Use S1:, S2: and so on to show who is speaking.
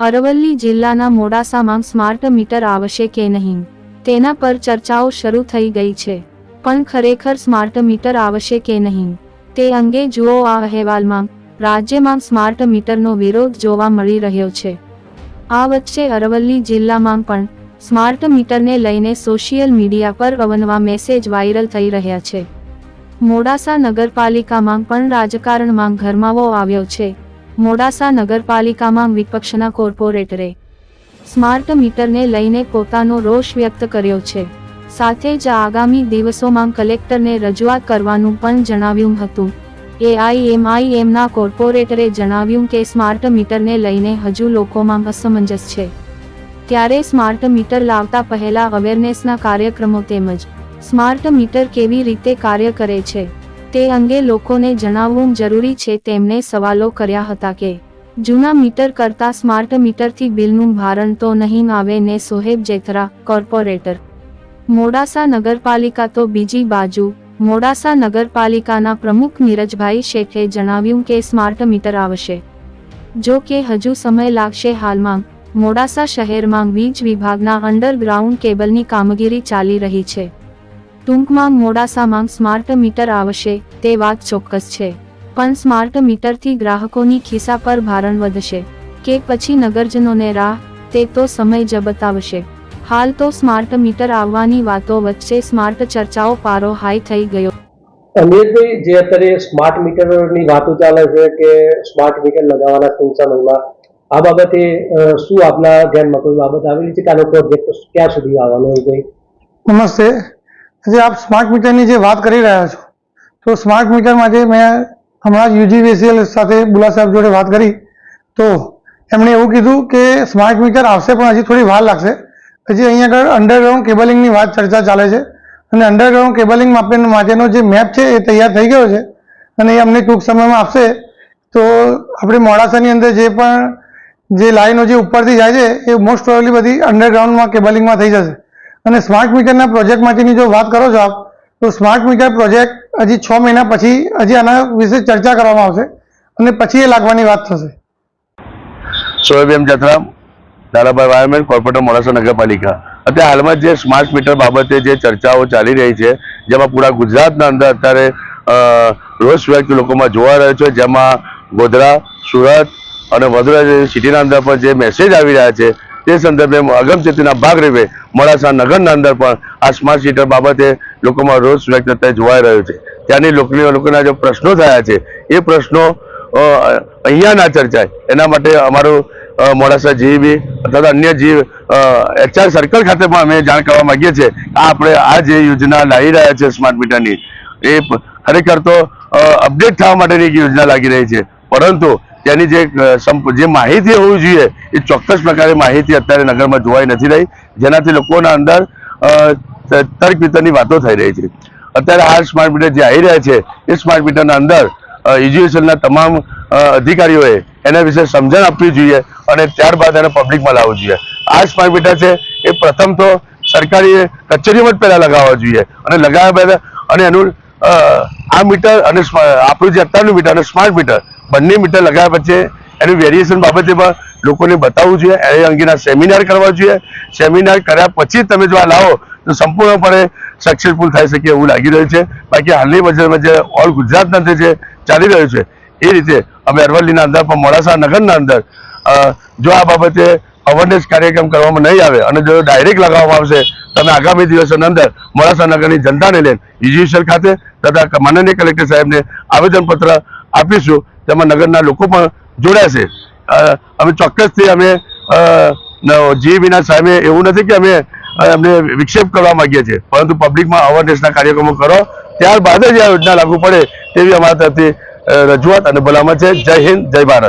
S1: અરવલ્લી જિલ્લાના મોડાસામાં smart meter આવશે કે નહીં? તેના પર ચર્ચાઓ શરૂ થઈ ગઈ છે. પણ ખરેખર સ્માર્ટ મીટર આવશે કે નહીં? તે અંગે જુઓ આ અહેવાલમાં રાજ્યમાં સ્માર્ટ મીટરનો વિરોધ જોવા મળી રહ્યો છે. આ વચ્ચે અરવલ્લી જિલ્લામાં પણ સ્માર્ટ મીટરને લઈને સોશિયલ મીડિયા પર અવનવા મેસેજ વાયરલ થઈ રહ્યા છે. મોડાસા નગરપાલિકામાં પણ રાજકારણમાં ગરમાવો આવ્યો છે. મોડાસા નગરપાલિકામાં વિપક્ષના કોર્પોરેટરે સ્માર્ટ મીટરને લઈને પોતાનો રોષ વ્યક્ત કર્યો છે. સાથે જ આગામી દિવસોમાં કલેક્ટરને રજૂઆત કરવાનું પણ જણાવ્યું હતું. એઆઈએમઆઈએમના કોર્પોરેટરે જણાવ્યું કે સ્માર્ટ મીટરને લઈને હજુ લોકોમાં અસમંજસ છે. ત્યારે સ્માર્ટ મીટર લાવતા પહેલા અવેરનેસના કાર્યક્રમો તેમજ સ્માર્ટ મીટર કેવી રીતે કાર્ય કરે છે તે અંગે લોકોને જણાવવું જરૂરી છે તેમણે સવાલો કર્યા હતા કે, જૂના મીટર કરતા સ્માર્ટ મીટરથી બિલનું ભારણ તો નહીં આવે ને સોહેબ જેથરા કોર્પોરેટર. મોડાસા નગરપાલિકા તો બીજી બાજુ, મોડાસા નગરપાલિકાના પ્રમુખ નીરજભાઈ શેઠે જણાવ્યું કે સ્માર્ટ મીટર આવશે. જો કે હજુ સમય લાગશે હાલમાં, મોડાસા શહેરમાં વીજ વિભાગના અંડરગ્રાઉન્ડ કેબલની કામગીરી ચાલી રહી છે. ટૂંકમાં મોડાસામાં સ્માર્ટ મીટર આવશે તે વાત ચોક્કસ છે. પણ સ્માર્ટ મીટરથી ગ્રાહકોની ખિસ્સા પર ભારણ વધશે. કે પછી નગરજનોને રાહ તે તો સમય જ બતાવશે હાલ તો સ્માર્ટ મીટર આવવાની વાતો વચ્ચે સ્માર્ટ ચર્ચાઓ પારો હાઈ થઈ ગયો.
S2: અમિતભાઈ જે અત્યારે સ્માર્ટ મીટરની વાતો ચાલે છે કે સ્માર્ટ મીટર લગાવવાના ટૂંક સમયમાં આ બાબતે શું આપના ધ્યાનમાં કોઈ બાબત આવેલી છે? કે આનો પ્રોજેક્ટ ક્યાં સુધી આવવાનો હોય
S3: નમસ્તે. આજે આપ સ્માર્ટ મીટરની જે વાત કરી રહ્યા છો, તો સ્માર્ટ મીટરમાં જે મેં હમણાં જ યુજીવીસીએલ સાથે બુલા સાહેબ જોડે વાત કરી, તો એમણે એવું કીધું કે સ્માર્ટ મીટર આવશે પણ હજી થોડી વાર લાગશે. હજી અહીંયા આગળ અંડરગ્રાઉન્ડ કેબલિંગની વાત ચર્ચા ચાલે છે અને અંડરગ્રાઉન્ડ કેબલિંગ માટેનો જે મેપ છે એ તૈયાર થઈ ગયો છે અને એ અમને ટૂંક સમયમાં આપશે. તો આપણે મોડાસાની અંદર જે પણ જે લાઈનો જે ઉપરથી જાય છે, એ મોસ્ટ પ્રોબેબલી બધી અંડરગ્રાઉન્ડમાં કેબલિંગમાં થઈ જશે. અને સ્માર્ટ મીટરના પ્રોજેક્ટ માટેની જો વાત કરો છો આપ, તો સ્માર્ટ મીટર પ્રોજેક્ટ હજી છ મહિના પછી હજી આના વિશે ચર્ચા કરવામાં આવશે અને પછી એ લાગવાની વાત થશે.
S4: Shoaib M Jathram Dadabhai wireman, corporator Modasa નગરપાલિકા. અત્યારે હાલમાં જે સ્માર્ટ મીટર બાબતે જે ચર્ચાઓ ચાલી રહી છે, જેમાં પૂરા ગુજરાતના અંદર અત્યારે રોજ વ્યક્ત લોકોમાં જોવા રહ્યો છે, જેમાં ગોધરા, સુરત અને વડોદરા સિટીના અંદર પણ જે મેસેજ આવી રહ્યા છે તે સંદર્ભે અગમચેતીના ભાગરૂપે મોડાસા નગરના અંદર પણ આ સ્માર્ટ સીટર બાબતે લોકોમાં રોષ વ્યક્ત અત્યારે જોવાઈ રહ્યો છે. ત્યાંની લોકોની લોકોના જે પ્રશ્નો થયા છે, એ પ્રશ્નો અહીંયા ના ચર્ચાય. એના માટે અમારું મોડાસા જીબી તથા અન્ય જીવ એચઆર સર્કલ ખાતે પણ અમે જાણ કરવા માંગીએ છીએ આ આપણે આ જે યોજના લાવી રહ્યા છે સ્માર્ટ મીટરની એ ખરેખર તો અપડેટ થવા માટેની એક યોજના લાગી રહી છે. પરંતુ તેની જે જે માહિતી હોવી જોઈએ એ ચોક્કસ પ્રકારે માહિતી અત્યારે નગરમાં જોવાઈ નથી રહી. જેનાથી લોકોના અંદર અ, તર્ક વિતરની વાતો થઈ રહી છે. અત્યારે આ સ્માર્ટ મીટર જે આવી રહ્યા છે એ સ્માર્ટ મીટરના અંદર એજ્યુકેશનના તમામ અધિકારીઓએ એના વિશે સમજણ આપવી જોઈએ અને ત્યારબાદ એને પબ્લિકમાં લાવવું જોઈએ. આ સ્માર્ટ મીટર છે એ પ્રથમ તો સરકારી કચેરીઓમાં જ પહેલાં લગાવવા જોઈએ. અને લગાવ્યા બાદ અને એનું આ મીટર અને આપણું જે અત્યારનું મીટર અને સ્માર્ટ મીટર, બંને મીટર લગાવ્યા પછી એનું વેરિએશન બાબતે પણ લોકોને બતાવવું જોઈએ. એ અંગેના સેમિનાર કરવા જોઈએ. સેમિનાર કર્યા પછી તમે જો આ લાવો, તો સંપૂર્ણપણે સક્સેસફુલ થઈ શકે એવું લાગી રહ્યું છે. બાકી હાલની બજારમાં જે ઓલ ગુજરાતના જે ચાલી રહ્યું છે. એ રીતે અમે અરવલ્લીના અંદર, પણ મોડાસા નગરના અંદર જો આ બાબતે અવેરનેસ કાર્યક્રમ કરવામાં નહીં આવે અને જો ડાયરેક્ટ લગાવવામાં આવશે, તમે આગામી દિવસોની અંદર મોડાસા નગરની જનતાને લઈને યુજીવીસીએલ ખાતે તથા માનનીય કલેક્ટર સાહેબને આવેદનપત્ર આપીશું તેમાં નગરના લોકો પણ જોડાશે અમે ચોક્કસથી અમે જીબીના સામે એવું નથી કે અમે અમને વિક્ષેપ કરવા માંગીએ છીએ, પરંતુ પબ્લિકમાં અવેરનેસના કાર્યક્રમો કરો, ત્યારબાદ જ આ યોજના લાગુ પડે તેવી અમારા તરફથી રજૂઆત અને ભલામણ છે. જય હિન્દ, જય ભારત.